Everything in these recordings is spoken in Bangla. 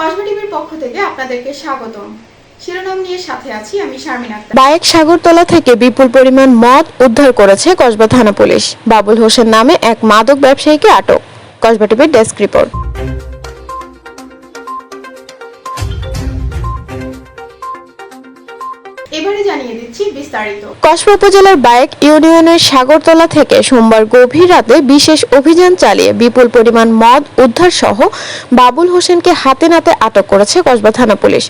কসবা টিভির পক্ষ থেকে আপনাদেরকে স্বাগতম। শিরোনাম নিয়ে সাথে আছি আমি শারমিন আক্তার। বায়েক সাগরতলা থেকে বিপুল পরিমাণ মদ উদ্ধার করেছে কসবা থানা পুলিশ। বাবুল হোসেন নামে এক মাদক ব্যবসায়ীকে আটক। কসবা টিভির ডেস্ক রিপোর্ট। এবারে জানিয়ে দিচ্ছি বিস্তারিত। কসবা উপজেলার বায়েক ইউনিয়নের সাগরতলা থেকে সোমবার গভীর রাতে বিশেষ অভিযান চালিয়ে বিপুল পরিমাণ মদ উদ্ধার সহ বাবুল হোসেনকে হাতে নাতে আটক করেছে কসবা থানা পুলিশ।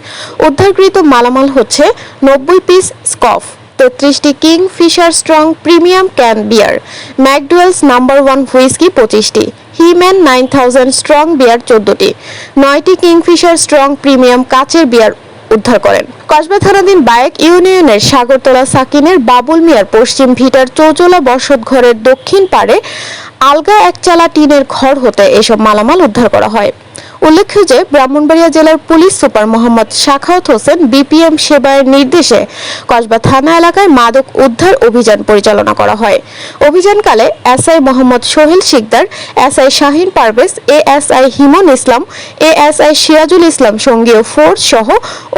উদ্ধারকৃত মালামাল হচ্ছে নব্বই পিস স্কফ, তেত্রিশটি Kingfisher strong premium can beer, McDowell's number one whisky পঁচিশটি হিম্যান নাইন থাউজেন্ড স্ট্রং বিয়ার চোদ্দটি, নয়টি কিংফিশার স্ট্রং প্রিমিয়াম কাচের বিয়ার উদ্ধার করেন। কসবা থানাধীন বায়েক ইউনিয়নের সাগরতলা সাকিনের বাবুল মিয়ার পশ্চিম ভিটার চৌচলা বসত ঘরের দক্ষিণ পাড়ে আলগা একচালা টিনের ঘর হতে এসব মালামাল উদ্ধার করা হয়। উল্লেখ্য যে, ব্রাহ্মণবাড়িয়া জেলার police super Mohammad Shakhawat Hossain BPM সেবায়ের নির্দেশে কসবা থানা এলাকায় মাদক উদ্ধার অভিযান পরিচালনা করা হয়। অভিযানকালে SI Mohammad Sohel Sikdar, SI Shahin Parvez, ASI Himon Islam, ASI Sirajul Islam সঙ্গীয় force সহ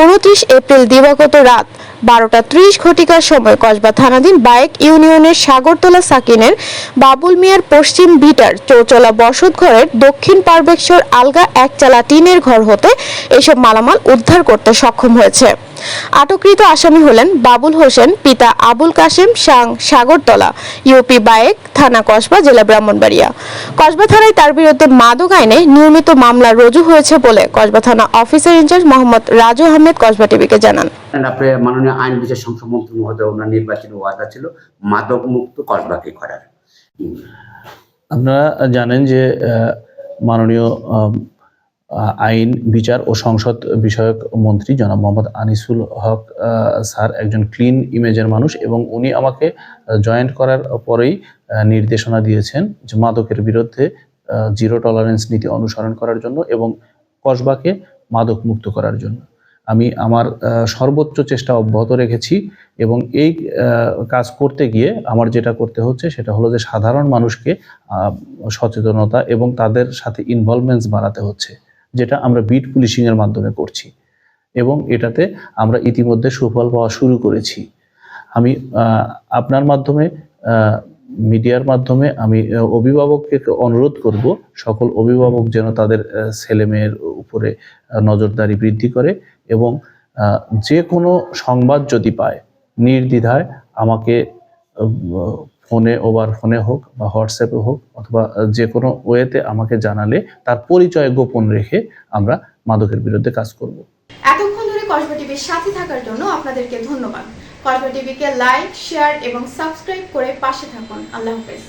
উনত্রিশ এপ্রিল দিবাগত রাত বারোটা ত্রিশ ঘটিকার সময় কসবা থানাধীন বাইক ইউনিয়নের সাগরতলা সাকিনের বাবুল মিয়ার পশ্চিম বিটার চৌচলা বসত ঘরের দক্ষিণ পার্বেশ্বর আলগা একচালা টিনের ঘর হতে এসব মালামাল উদ্ধার করতে সক্ষম হয়েছে। আটককৃত আসামি হলেন বাবুল হোসেন পিতা আবুল কাশেম সাং সাগরতলা ইউপি বায়েক থানা কসবা জেলা ব্রাহ্মণবাড়িয়া। কসবা থানায় তার বিরুদ্ধে মাদক আইনে নিয়মিত মামলা রুজু হয়েছে বলে কসবা থানা অফিসার ইনচার্জ মোহাম্মদ রাজু আহমেদ কসবা টিভিকে জানান। মাননীয় আইন বিচার সংসদ মন্ত্রী মহোদয় ওনার নির্বাচনী ওয়াদা ছিল মাদক মুক্ত কসবাকে করার। আপনারা জানেন যে মাননীয় আইন, বিচার ও সংসদ বিষয়ক মন্ত্রী জনাব মোহাম্মদ আনিসুল হক স্যার একজন ক্লিন ইমেজের মানুষ এবং উনি আমাকে জয়েন্ট করার পরেই নির্দেশনা দিয়েছেন যে মাদকের বিরুদ্ধে জিরো টলারেন্স নীতি অনুসরণ করার জন্য এবং কসবাকে মাদক মুক্ত করার জন্য। আমি আমার সর্বোচ্চ চেষ্টা অব্যাহত রেখেছি এবং এই কাজ করতে গিয়ে আমার যেটা করতে হচ্ছে সেটা হলো যে সাধারণ মানুষকে সচেতনতা এবং তাদের সাথে ইনভলভমেন্টস বাড়াতে হচ্ছে। যেটা আমরা বিট পুলিশিং এর মাধ্যমে করছি। এবং এটাতে আমরা ইতিমধ্যে সুফল পাওয়া শুরু করেছি। আমি আপনার মাধ্যমে মিডিয়ার মাধ্যমে আমি অভিভাবককে অনুরোধ করব, সকল অভিভাবক যেন তাদের ছেলেমেয়ের উপরে নজরদারি বৃদ্ধি করে এবং যে কোনো সংবাদ যদি পায়, নির্দ্বিধায় আমাকে ফোনে ওভার ফোনে হোক বা হোয়াটসঅ্যাপে হোক অথবা যে কোনো ওয়েতে আমাকে জানালে তার পরিচয় গোপন রেখে আমরা মাদকের বিরুদ্ধে কাজ করব। এতক্ষণ ধরে কসবা টিভির সাথে থাকার জন্য আপনাদেরকে ধন্যবাদ। কসবা টিভিকে লাইক, শেয়ার এবং সাবস্ক্রাইব করে পাশে থাকুন। আল্লাহ হাফেজ।